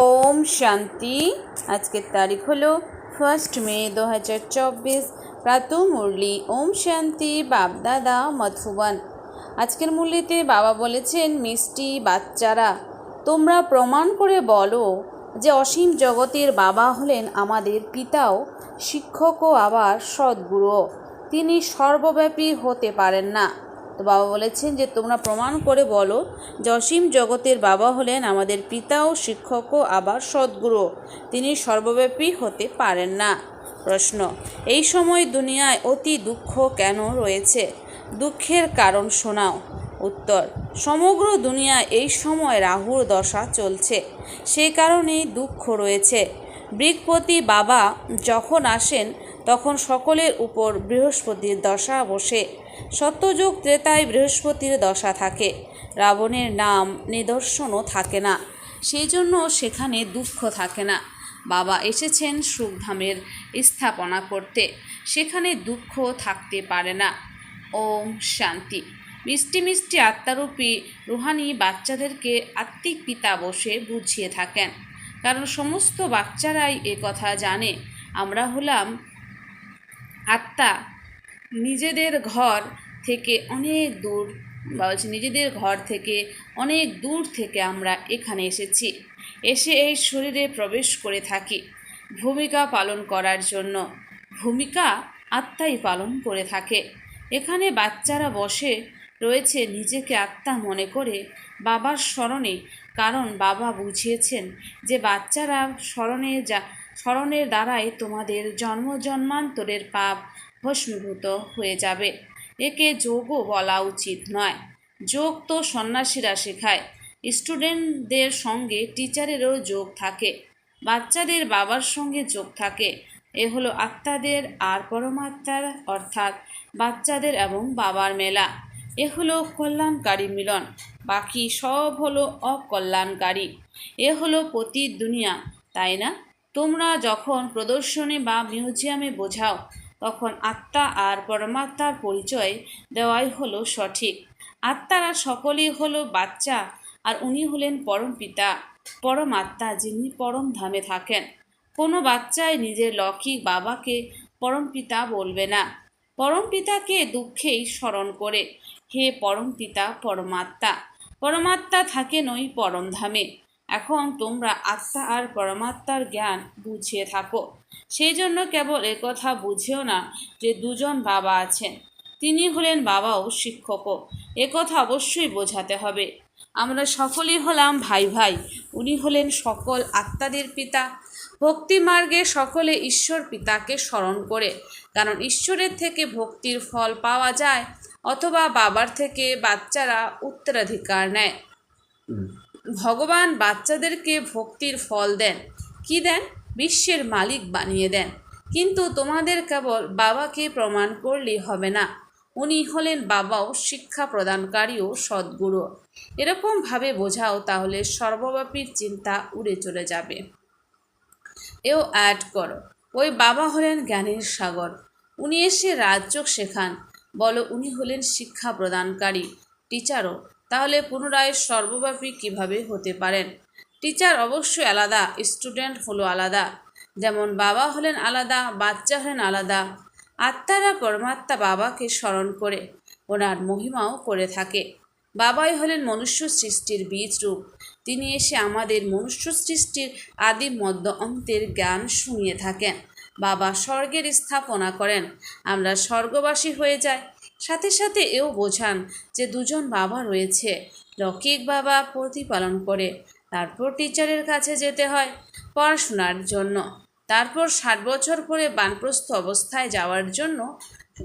ওম শান্তি। আজকের তারিখ হলো ফার্স্ট মে দু হাজার চব্বিশ। প্রাতঃ মুরলি, ওম শান্তি বাপদাদা মধুবন। আজকের মুরলিতে বাবা বলেছেন, মিষ্টি বাচ্চারা, তোমরা প্রমাণ করে বলো যে অসীম জগতের বাবা হলেন আমাদের পিতাও, শিক্ষকও আবার সদ্গুরুও তিনি সর্বব্যাপী হতে পারেন না। তো বাবা বলেছেন যে, তোমরা প্রমাণ করে বলো যে অসীম জগতের বাবা হলেন আমাদের পিতা ও শিক্ষকও আবার সদ্গুরু। তিনি সর্বব্যাপী হতে পারেন না। প্রশ্ন। এই সময় দুনিয়ায় অতি দুঃখ কেন রয়েছে? দুঃখের কারণ শোনাও। উত্তর। সমগ্র দুনিয়ায় এই সময় রাহুর দশা চলছে। সেই কারণেই দুঃখ রয়েছে। বৃহস্পতি বাবা যখন আসেন, তখন সকলের উপর বৃহস্পতির দশা বসে। সত্যযুগ ত্রেতায় বৃহস্পতির দশা থাকে। রাবণের নাম নিদর্শনও থাকে না। সেই জন্য সেখানে দুঃখ থাকে না। বাবা এসেছেন সুখধামের স্থাপনা করতে। সেখানে দুঃখ থাকতে পারে না। ওম শান্তি। মিষ্টি মিষ্টি আত্মারূপী রুহানি বাচ্চাদেরকে আত্মিক পিতা বসে বুঝিয়ে থাকেন। কারণ সমস্ত বাচ্চারাই এ কথা জানে। আমরা হলাম আত্মা। নিজেদের ঘর থেকে অনেক দূর, বা বলছে নিজেদের ঘর থেকে অনেক দূর থেকে আমরা এখানে এসেছি। এসে এই শরীরে প্রবেশ করে থাকি, ভূমিকা পালন করার জন্য। ভূমিকা আত্মাই পালন করে থাকে। এখানে বাচ্চারা বসে রয়েছে নিজেকে আত্মা মনে করে বাবার স্মরণে, কারণ বাবা বুঝিয়েছেন যে বাচ্চারা স্মরণে যা, স্মরণের দ্বারাই তোমাদের জন্ম জন্মান্তরের পাপ ভস্মীভূত হয়ে যাবে। একে যোগও বলা উচিত নয়। যোগ তো সন্ন্যাসীরা শেখায়। স্টুডেন্টদের সঙ্গে টিচারেরও যোগ থাকে। বাচ্চাদের বাবার সঙ্গে যোগ থাকে। এ হলো আত্মাদের আর পরমাত্মার, অর্থাৎ বাচ্চাদের এবং বাবার মেলা। এ হলো কল্যাণকারী মিলন। বাকি সব হলো অকল্যাণকারী। এ হলো পতি দুনিয়া, তাই না? তোমরা যখন প্রদর্শনী বা মিউজিয়ামে বোঝাও তখন আত্মা আর পরমাত্মার পরিচয় দেওয়াই হলো সঠিক। আত্মারা সকলেই হলো বাচ্চা, আর উনি হলেন পরম পিতা, পরমাত্মা যিনি পরম ধামে থাকেন। কোনো বাচ্চাই নিজের লৌকিক বাবাকে পরম পিতা বলবে না। পরম পিতাকে দুঃখেই স্মরণ করে, হে পরম পিতা, পরমাত্মা পরমাত্মা থাকেন ওই পরম ধামে। এখন তোমরা আত্মা আর পরমাত্মার জ্ঞান বুঝিয়ে থাকো। সেই জন্য কেবল একথা বুঝেও না যে দুজন বাবা আছেন। তিনি হলেন বাবা ও শিক্ষকও একথা অবশ্যই বোঝাতে হবে। আমরা সকলেই হলাম ভাই ভাই। উনি হলেন সকল আত্মাদের পিতা। ভক্তি মার্গে সকলে ঈশ্বর পিতাকে স্মরণ করে। কারণ ঈশ্বরের থেকে ভক্তির ফল পাওয়া যায় অথবা বাবার থেকে বাচ্চারা উত্তরাধিকার নেয়। ভগবান বাচ্চাদেরকে ভক্তির ফল দেন। কি দেন? বিশ্বের মালিক বানিয়ে দেন। কিন্তু তোমাদের কেবল বাবাকে প্রমাণ করলেই হবে না। উনি হলেন বাবাও শিক্ষা প্রদানকারী ও সদ্গুরু। এরকমভাবে বোঝাও তাহলে সর্বব্যাপীর চিন্তা উড়ে চলে যাবে। এও অ্যাড করো, ওই বাবা হলেন জ্ঞানের সাগর। উনি এসে রাজ্য শেখান। বলো উনি হলেন শিক্ষা প্রদানকারী টিচারও তাহলে পুনরায় সর্বব্যাপী কীভাবে হতে পারেন? টিচার অবশ্যই আলাদা, স্টুডেন্ট হলো আলাদা। যেমন বাবা হলেন আলাদা, বাচ্চা হলেন আলাদা। আত্মারা পরমাত্মা বাবাকে স্মরণ করে, ওনার মহিমাও করে থাকে। বাবাই হলেন মনুষ্য সৃষ্টির বীজ রূপ। তিনি এসে আমাদের মনুষ্য সৃষ্টির আদি মধ্য অন্তের জ্ঞান শুনিয়ে থাকেন। বাবা স্বর্গের স্থাপনা করেন। আমরা স্বর্গবাসী হয়ে যাই। সাথে সাথে এও বোঝান যে দুজন বাবা রয়েছে। লৌকিক বাবা প্রতিপালন করে, তারপর টিচারের কাছে যেতে হয় পড়াশোনার জন্য। তারপর ষাট বছর পরে বানপ্রস্থ অবস্থায় যাওয়ার জন্য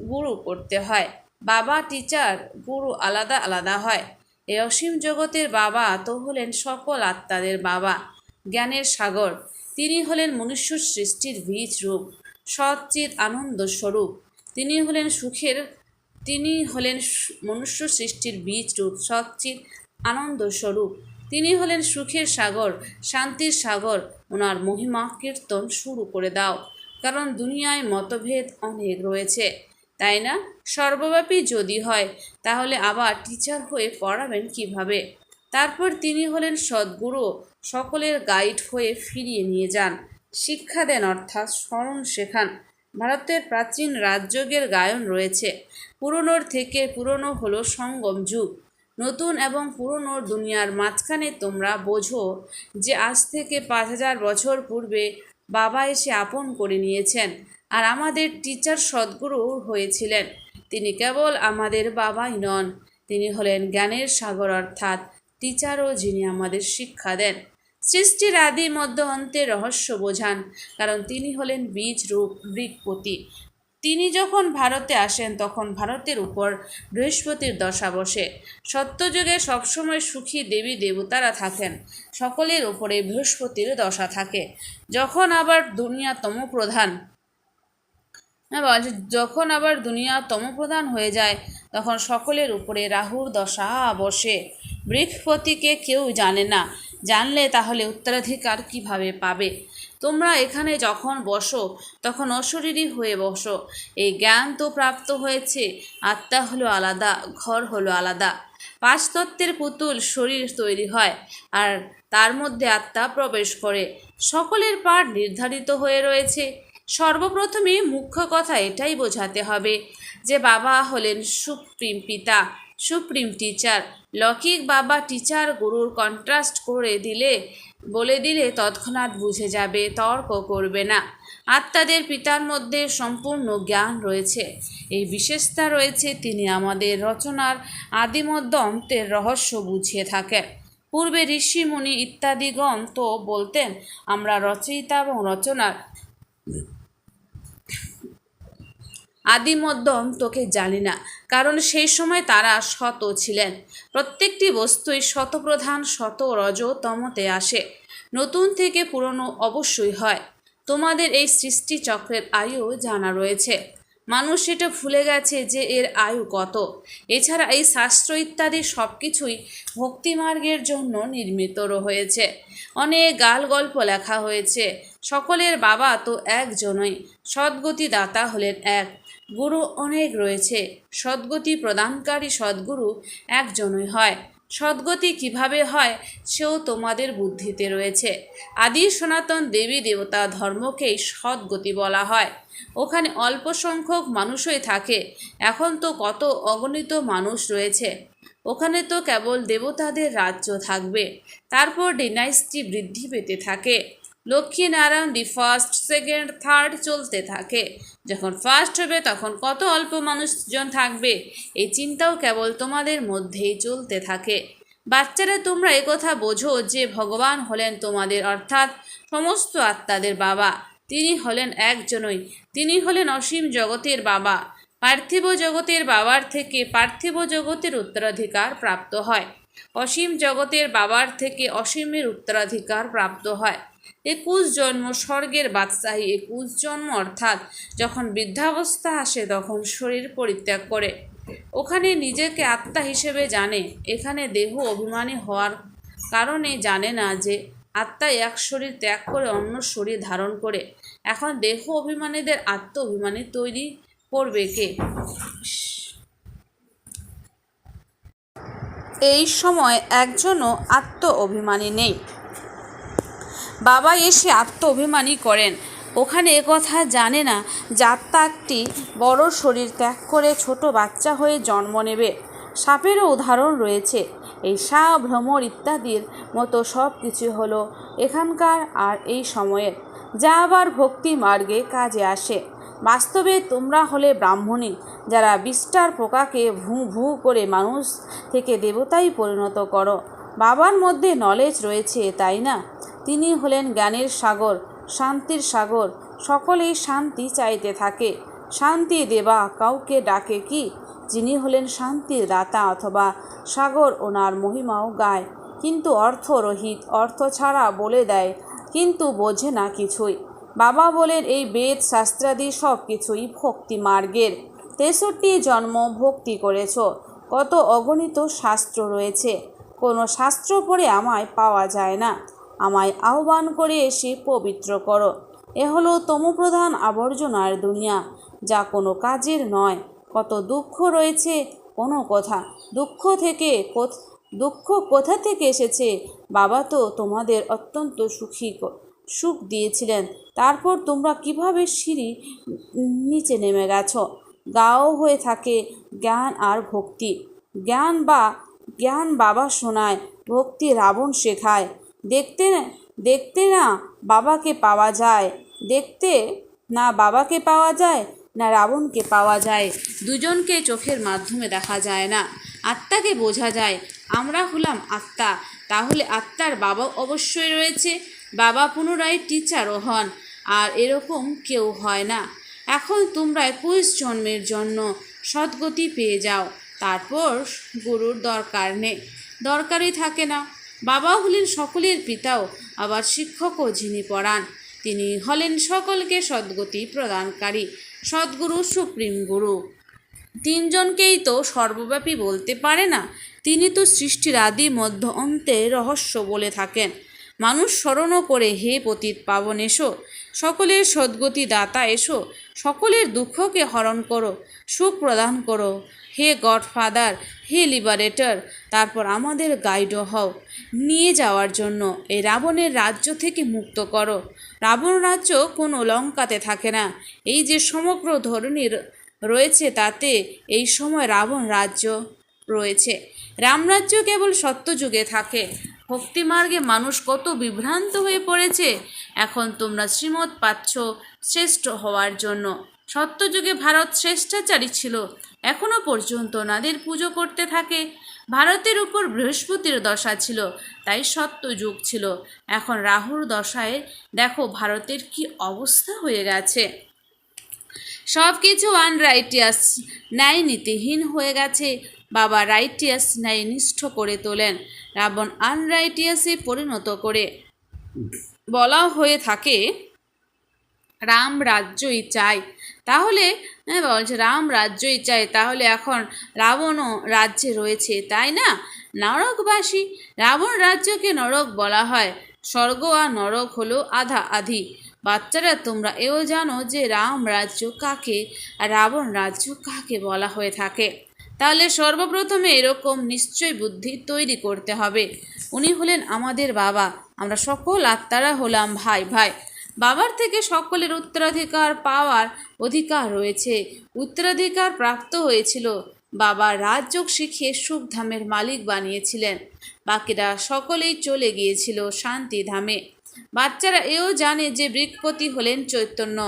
গুরু করতে হয়। বাবা, টিচার, গুরু আলাদা আলাদা হয়। এই অসীম জগতের বাবা তো হলেন সকল আত্মাদের বাবা। জ্ঞানের সাগর, তিনি হলেন মনুষ্য সৃষ্টির বীজ রূপ সচ্চিত আনন্দ স্বরূপ। তিনি হলেন সুখের তিনি হলেন মনুষ্য সৃষ্টির বীজ রূপ সচ্চিত আনন্দ স্বরূপ। তিনি হলেন সুখের সাগর, শান্তির সাগর ওনার মহিমা কীর্তন শুরু করে দাও, কারণ দুনিয়ায় মতভেদ অনেক রয়েছে। তাই না? সর্বব্যাপী যদি হয়, তাহলে আবার টিচার হয়ে পড়াবেন কীভাবে? তারপর তিনি হলেন সদ্গুরু, সকলের গাইড হয়ে ফিরিয়ে নিয়ে যান। শিক্ষা দেন অর্থাৎ স্মরণ শেখান। ভারতের প্রাচীন রাজযোগের গায়ন রয়েছে। পুরনোর থেকে পুরনো হলো সঙ্গম যুগ। নতুন এবং পুরনোর দুনিয়ার মাঝখানে তোমরা বোঝো যে আজ থেকে পাঁচ হাজার বছর পূর্বে বাবা এসে আপন করে নিয়েছেন আর আমাদের টিচার সদ্গুরু হয়েছিলেন। তিনি কেবল আমাদের বাবাই নন, তিনি হলেন জ্ঞানের সাগর অর্থাৎ টিচারও যিনি আমাদের শিক্ষা দেন। সৃষ্টির আদি মধ্য অন্তে রহস্য বোঝান, কারণ তিনি হলেন বীজ রূপ বৃকপতি তিনি যখন ভারতে আসেন, তখন ভারতের উপর বৃহস্পতির দশা বসে। সত্যযুগে সবসময় সুখী দেবী দেবতারা থাকেন। সকলের উপরে বৃহস্পতির দশা থাকে। যখন আবার দুনিয়া তমপ্রধান হ্যাঁ যখন আবার দুনিয়া তমপ্রধান হয়ে যায়, তখন সকলের উপরে রাহুর দশা বসে। বৃহস্পতিকে কেউ জানে না। জানলে তাহলে উত্তরাধিকার কীভাবে পাবে? তোমরা এখানে যখন বসো, তখন অশরীরী হয়ে বসো। এই জ্ঞান তো প্রাপ্ত হয়েছে, আত্মা হলো আলাদা, ঘর হলো আলাদা। পাঁচ তত্ত্বের পুতুল শরীর তৈরি হয়, আর তার মধ্যে আত্মা প্রবেশ করে। সকলের পাঠ নির্ধারিত হয়ে রয়েছে। সর্বপ্রথমে মুখ্য কথা এটাই বোঝাতে হবে যে বাবা হলেন সুপ্রিম পিতা। Supreme teacher. লৌকিক বাবা টিচার গুরুর কন্ট্রাস্ট করে দিলে, বলে দিলে তৎক্ষণাৎ বুঝে যাবে, তর্ক করবে না। আত্মাদের পিতার মধ্যে সম্পূর্ণ জ্ঞান রয়েছে। এই বিশেষতা রয়েছে, তিনি আমাদের রচনার আদিমধ্য অন্তের রহস্য বুঝিয়ে থাকেন। পূর্বে ঋষি মুনি ইত্যাদিগণ তো বলতেন, আমরা রচয়িতা এবং রচনার আদি মধ্য অন্তকে জানি না। কারণ সেই সময় তারা শত ছিলেন। প্রত্যেকটি বস্তুই শতপ্রধান, শত রজ তমতে আসে। নতুন থেকে পুরনো অবশ্যই হয়। তোমাদের এই সৃষ্টি চক্রের আয়ু জানা রয়েছে। মানুষ এটা ভুলে গেছে যে এর আয়ু কত। এছাড়া এই শাস্ত্র ইত্যাদি সব কিছুই ভক্তিমার্গের জন্য নির্মিত হয়েছে অনেক গাল গল্প লেখা হয়েছে। সকলের বাবা তো একজনই। সদ্গতি দাতা হলেন এক। গুরু অনেক রয়েছে। সদ্গতি প্রদানকারী সদ্গুরু একজনই হয়। সদ্গতি কীভাবে হয় সেও তোমাদের বুদ্ধিতে রয়েছে। আদি সনাতন দেবী দেবতা ধর্মকেই সদ্গতি বলা হয়। ওখানে অল্প সংখ্যক মানুষই থাকে। এখন তো কত অগণিত মানুষ রয়েছে। ওখানে তো কেবল দেবতাদের রাজ্য থাকবে। তারপর ডিনাইসটি বৃদ্ধি পেতে থাকে। Lakshminarayan the first, second, third চলতে থাকে। যখন ফার্স্ট হবে, তখন কত অল্প মানুষজন থাকবে, এই চিন্তাও কেবল তোমাদের মধ্যেই চলতে থাকে। বাচ্চারা, তোমরা একথা বোঝো যে ভগবান হলেন তোমাদের, অর্থাৎ সমস্ত আত্মাদের বাবা। তিনি হলেন একজনই। তিনি হলেন অসীম জগতের বাবা। পার্থিব জগতের বাবার থেকে পার্থিব জগতের উত্তরাধিকার প্রাপ্ত হয়। অসীম জগতের বাবার থেকে অসীমের উত্তরাধিকার প্রাপ্ত হয়। একুশ জন্ম স্বর্গের বাদশাহী একুশ জন্ম অর্থাৎ যখন বৃদ্ধাবস্থা আসে তখন শরীর পরিত্যাগ করে। ওখানে নিজেকে আত্মা হিসেবে জানে। এখানে দেহ অভিমানী হওয়ার কারণে জানে না যে আত্মা এক শরীর ত্যাগ করে অন্য শরীর ধারণ করে। এখন দেহ অভিমানীদের আত্ম অভিমানী তৈরি করবে কে? এই সময় একজনও আত্ম অভিমানী নেই। বাবা এসে আত্ম অভিমানী করেন। ওখানে কথা জানে না, যাত্রা একটি বড় শরীর ত্যাগ করে ছোট বাচ্চা হয়ে জন্ম নেবে। সাপেরও উদাহরণ রয়েছে। এই সাপ, ভ্রমর ইত্যাদির মতো সব কিছু হলো এখানকার আর এই সময়ের, যা আবার ভক্তি মার্গে কাজে আসে। বাস্তবে তোমরা হলে ব্রাহ্মণী, যারা বিষ্টার পোকাকে ভু ভু করে মানুষ থেকে দেবতাই পরিণত করো। বাবার মধ্যে নলেজ রয়েছে, তাই না? তিনি হলেন জ্ঞানের সাগর, শান্তির সাগর। সকলেই শান্তি চাইতে থাকে। শান্তি দেবা কাউকে ডাকে কি? যিনি হলেন শান্তির দাতা অথবা সাগর ওনার মহিমাও গায়। কিন্তু অর্থরহিত অর্থ ছাড়া বলে দেয়, কিন্তু বোঝে না কিছুই। বাবা বলেন, এই বেদ শাস্ত্রাদি সব কিছুই ভক্তি মার্গের। তেষট্টি জন্ম ভক্তি করেছ। কত অগণিত শাস্ত্র রয়েছে। কোনো শাস্ত্র পড়ে আমায় পাওয়া যায় না। আমায় আহ্বান করে এসে পবিত্র করো। এ হলো তমপ্রধান আবর্জনার দুনিয়া, যা কোনো কাজের নয়। কত দুঃখ রয়েছে কোনো কথা। দুঃখ থেকে দুঃখ কোথা থেকে এসেছে? বাবা তো তোমাদের অত্যন্ত সুখী সুখ দিয়েছিলেন। তারপর তোমরা কীভাবে সিঁড়ি নিচে নেমে গেছো? গাও হয়ে থাকে জ্ঞান আর ভক্তি। জ্ঞান বা, জ্ঞান বাবা শোনায়, ভক্তি রাবণ শেখায়। দেখতে দেখতে না বাবাকে পাওয়া যায়। দেখতে না বাবাকে পাওয়া যায়, না রাবণকে পাওয়া যায়। দুজনকে চোখের মাধ্যমে দেখা যায় না। আত্মাকে বোঝা যায়, আমরা হলাম আত্মা। তাহলে আত্মার বাবা অবশ্যই রয়েছে, বাবা পুনরায় টিচারও হন আর এরকম কেউ হয় না। এখন তোমরা একুশ জন্মের জন্য সদ্গতি পেয়ে যাও। তারপর গুরুর দরকার নেই। দরকারই থাকে না। বাবা হলেন সকলের পিতাও, আবার শিক্ষকও যিনি পড়ান। তিনি হলেন সকলকে সদ্গতি প্রদানকারী, সদ্গুরু, সুপ্রিম গুরু। তিনজনকেই তো সর্বব্যাপী বলতে পারে না, তিনি তো সৃষ্টির আদি মধ্য অন্তে রহস্য বলে থাকেন। মানুষ স্মরণও করে, হে পতিত পাবন এসো, সকলের সদ্গতি দাতা এসো, সকলের দুঃখকে হরণ করো, সুখ প্রদান করো। হে গডফাদার, হে লিবারেটর, তারপর আমাদের গাইডও হও। নিয়ে যাওয়ার জন্য এই রাবণের রাজ্য থেকে মুক্ত করো। রাবণ রাজ্য কোনো লঙ্কাতে থাকে না। এই যে সমগ্র ধরনের রয়েছে তাতে এই সময় রাবণ রাজ্য রয়েছে। রামরাজ্য কেবল সত্যযুগে থাকে। ভক্তিমার্গে মানুষ কত বিভ্রান্ত হয়ে পড়েছে, এখন তোমরা শ্রীমত পাচ্ছ শ্রেষ্ঠ হওয়ার জন্য। সত্যযুগে ভারত শ্রেষ্টাচারী ছিল। এখনও পর্যন্ত নাদের পুজো করতে থাকে। ভারতের উপর বৃহস্পতির দশা ছিল, তাই সত্য যুগ ছিল। এখন রাহুর দশায় দেখো ভারতের কি অবস্থা হয়ে গেছে। সব কিছু আনরাইটিয়াস ন্যায় নীতিহীন হয়ে গেছে। বাবা রাইটিয়াস ন্যায় নিষ্ঠ করে তোলেন, রাবণ আনরাইটিয়াসে পরিণত করে। বলা হয়ে থাকে, রাম রাজ্যই চাই তাহলে হ্যাঁ বলছে, রাম রাজ্যই চাই তাহলে এখন রাবণও রাজ্যে রয়েছে, তাই না? নরকবাসী, রাবণ রাজ্যকে নরক বলা হয়। স্বর্গ আর নরক হলো আধা আধি। বাচ্চারা, তোমরা এও জানো যে রাম রাজ্য কাকে আর রাবণ রাজ্য কাকে বলা হয়ে থাকে। তাহলে সর্বপ্রথমে এরকম নিশ্চয় বুদ্ধি তৈরি করতে হবে। উনি হলেন আমাদের বাবা। আমরা সকল আত্মারা হলাম ভাই ভাই। বাবার থেকে সকলের উত্তরাধিকার পাওয়ার অধিকার রয়েছে। উত্তরাধিকার প্রাপ্ত হয়েছিল। বাবা রাজযোগ শিখিয়ে সুখধামের মালিক বানিয়েছিলেন। বাকিরা সকলেই চলে গিয়েছিল শান্তিধামে। বাচ্চারা এও জানে যে বৃক্ষপতি হলেন চৈতন্য।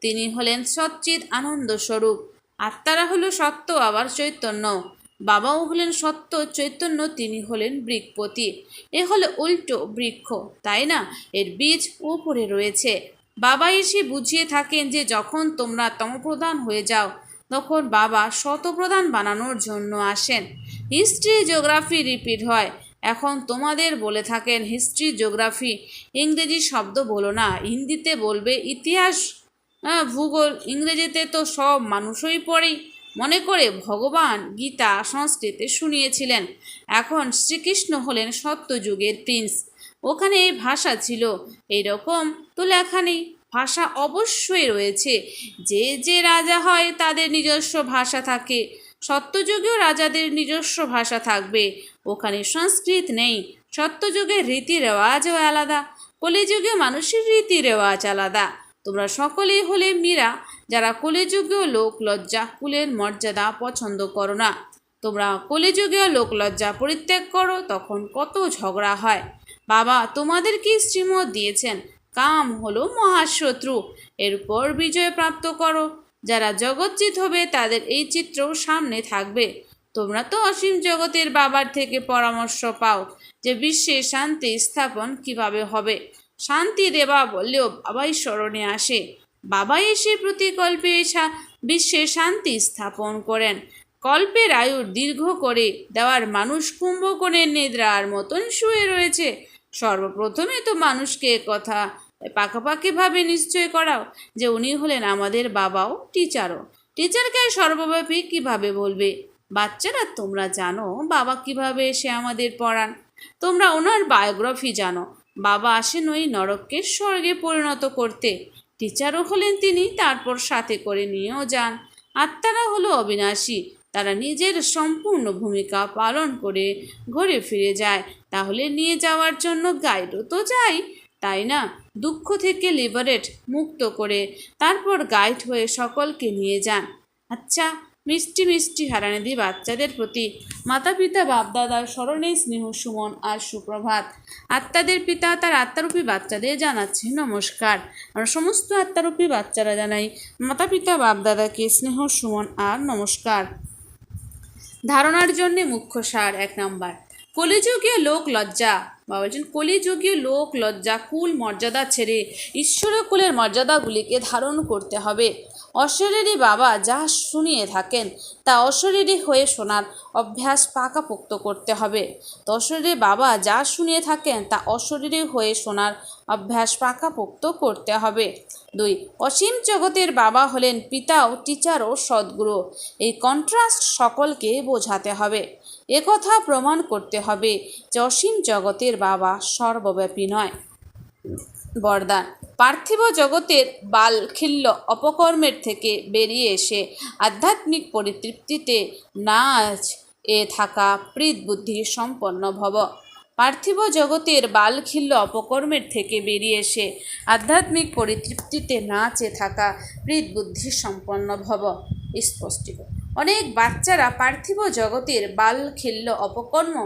তিনি হলেন সচ্চিত আনন্দস্বরূপ। আত্মারা হলো সত্য আবার চৈতন্য। বাবাও হলেন সত্য, চৈতন্য তিনি হলেন বৃক্ষপতি। এ হলো উল্টো বৃক্ষ, তাই না? এর বীজ উপরে রয়েছে। বাবা এসে বুঝিয়ে থাকেন যে যখন তোমরা তমপ্রধান হয়ে যাও, তখন বাবা শতপ্রধান বানানোর জন্য আসেন। হিস্ট্রি, জিওগ্রাফি রিপিট হয়। এখন তোমাদের বলে থাকেন, হিস্ট্রি, জিওগ্রাফি, ইংরেজি শব্দ বলো না, হিন্দিতে বলবে ইতিহাস। ভূগোল, ইংরেজিতে তো সব মানুষই পড়েই মনে করে ভগবান গীতা সংস্কৃতে শুনিয়েছিলেন। এখন শ্রীকৃষ্ণ হলেন সত্যযুগের প্রিন্স ওখানে এই ভাষা ছিল। এইরকম তো লেখা নেই। ভাষা অবশ্যই রয়েছে। যে যে রাজা হয় তাদের নিজস্ব ভাষা থাকে। সত্যযুগেও রাজাদের নিজস্ব ভাষা থাকবে। ওখানে সংস্কৃত নেই। সত্যযুগের রীতি রেওয়াজও আলাদা। কলিযুগে মানুষের রীতি রেওয়াজ আলাদা। তোমরা সকলেই হলে মীরা, যারা কলিযুগীয় লোক লজ্জা, কুলের মর্যাদা পছন্দ করো না। তোমরা কলিযুগীয় লোক লজ্জা পরিত্যাগ করো, তখন কত ঝগড়া হয়। বাবা, তোমাদের কি শ্রীমত দিয়েছেন? কাম হলো মহাশত্রু, এরপর বিজয় প্রাপ্ত করো। যারা জগৎচিত হবে, তাদের এই চিত্রও সামনে থাকবে। তোমরা তো অসীম জগতের বাবার থেকে পরামর্শ পাও, যে বিশ্বে শান্তি স্থাপন কীভাবে হবে। শান্তি দেবা বললেও বাবাই স্মরণে আসে। বাবা এসে প্রতিকল্পে বিশ্বে শান্তি স্থাপন করেন। কল্পের আয়ু দীর্ঘ করে দেওয়ার মানুষ কুম্ভকোণের নিদ্রার মতন শুয়ে রয়েছে। সর্বপ্রথমে তো মানুষকে কথা পাকাপাকিভাবে নিশ্চয় করাও যে উনি হলেন আমাদের বাবাও টিচারও। টিচারকে সর্বব্যাপী কীভাবে বলবে? বাচ্চারা তোমরা জানো বাবা কীভাবে এসে আমাদের পড়ান। তোমরা ওনার বায়োগ্রাফি জানো। বাবা আসেন ওই নরককে স্বর্গে পরিণত করতে। টিচারও হলেন তিনি, তারপর সাথে করে নিয়েও যান। আত্মারা হলো অবিনাশী, তারা নিজের সম্পূর্ণ ভূমিকা পালন করে ঘরে ফিরে যায়। তাহলে নিয়ে যাওয়ার জন্য গাইডও তো যাই, তাই না? দুঃখ থেকে লিবারেট মুক্ত করে তারপর গাইড হয়ে সকলকে নিয়ে যান। আচ্ছা মিষ্টি মিষ্টি হারানিধি বাচ্চাদের প্রতি। মাতা পিতা বাপদাদার স্মরণে স্নেহ, সুমন আর সুপ্রভাত। আত্মাদের পিতা তার আত্মারূপী বাচ্চাদের জানাচ্ছে নমস্কার। আমরা সমস্ত আত্মারূপী বাচ্চারা জানাই মাতা পিতা বাপদাদাকে স্নেহ, সুমন আর নমস্কার। ধারণার জন্যে মুখ্য সার এক নাম্বার। কলিযুগীয় লোক লজ্জা। বা বলছেন, কলিযুগীয় লোক লজ্জা, কুল মর্যাদা ছেড়ে ঈশ্বরীয় কুলের মর্যাদাগুলিকে ধারণ করতে হবে। অশরীরী বাবা যা শুনিয়ে থাকেন, তা অশরীরী হয়ে শোনার অভ্যাস পাকাপোক্ত করতে হবে। অশরীরী বাবা যা শুনিয়ে থাকেন, তা অশরীরী হয়ে শোনার অভ্যাস পাকাপোক্ত করতে হবে। দুই, অসীম জগতের বাবা হলেন পিতা ও টিচার ও সদ্গুরু। এই কন্ট্রাস্ট সকলকে বোঝাতে হবে। একথা প্রমাণ করতে হবে যে অসীম জগতের বাবা সর্বব্যাপী নয়। বরদান। পার্থিব জগতের বালখিল্য অপকর্মের থেকে বেরিয়ে এসে আধ্যাত্মিক পরিতৃপ্তিতে নাচ এ থাকা বুদ্ধি সম্পন্ন ভব। পার্থিব জগতের বালখিল্য অপকর্মের থেকে বেরিয়ে এসে আধ্যাত্মিক পরিতৃপ্তিতে নাচে থাকা বুদ্ধি সম্পন্ন ভব। স্পষ্টীকরণ। অনেক বাচ্চারা পার্থিব জগতের বালখিল্য অপকর্ম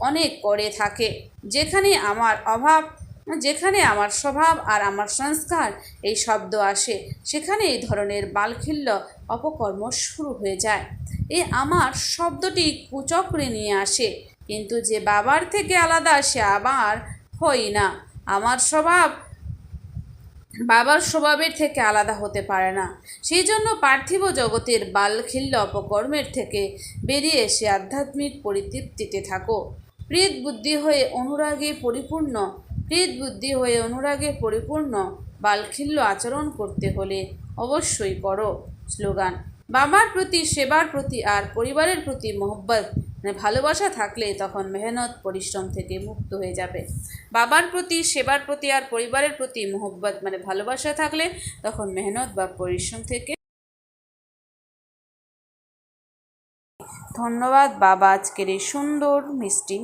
অনেক করে থাকে, যেখানে আমার অভাব যেখানে আমার স্বভাব আর আমার সংস্কার, এই শব্দ আসে, সেখানে এই ধরনের বালখিল্য অপকর্ম শুরু হয়ে যায়। এ আমার শব্দটি কুচক্রে নিয়ে আসে, কিন্তু যে বাবার থেকে আলাদা সে আবার হই না। আমার স্বভাব বাবার স্বভাবের থেকে আলাদা হতে পারে না। সেই জন্য পার্থিব জগতের বালখিল্য অপকর্মের থেকে বেরিয়ে এসে আধ্যাত্মিক পরিতৃপ্তিতে থাকো। প্রীত বুদ্ধি হয়ে অনুরাগে পরিপূর্ণ প্রীত বুদ্ধি হয়ে অনুরাগে পরিপূর্ণ বালখিল্য আচরণ করতে হলে অবশ্যই করো স্লোগান। বাবার প্রতি, সেবার প্রতি আর পরিবারের প্রতি মোহব্বত মানে ভালোবাসা থাকলে তখন মেহনত, পরিশ্রম থেকে মুক্ত হয়ে যাবে। বাবার প্রতি, সেবার প্রতি আর পরিবারের প্রতি মোহব্বত মানে ভালোবাসা থাকলে তখন মেহনত বা পরিশ্রম থেকে ধন্যবাদ। বাবা, আজকের এই সুন্দর মিষ্টি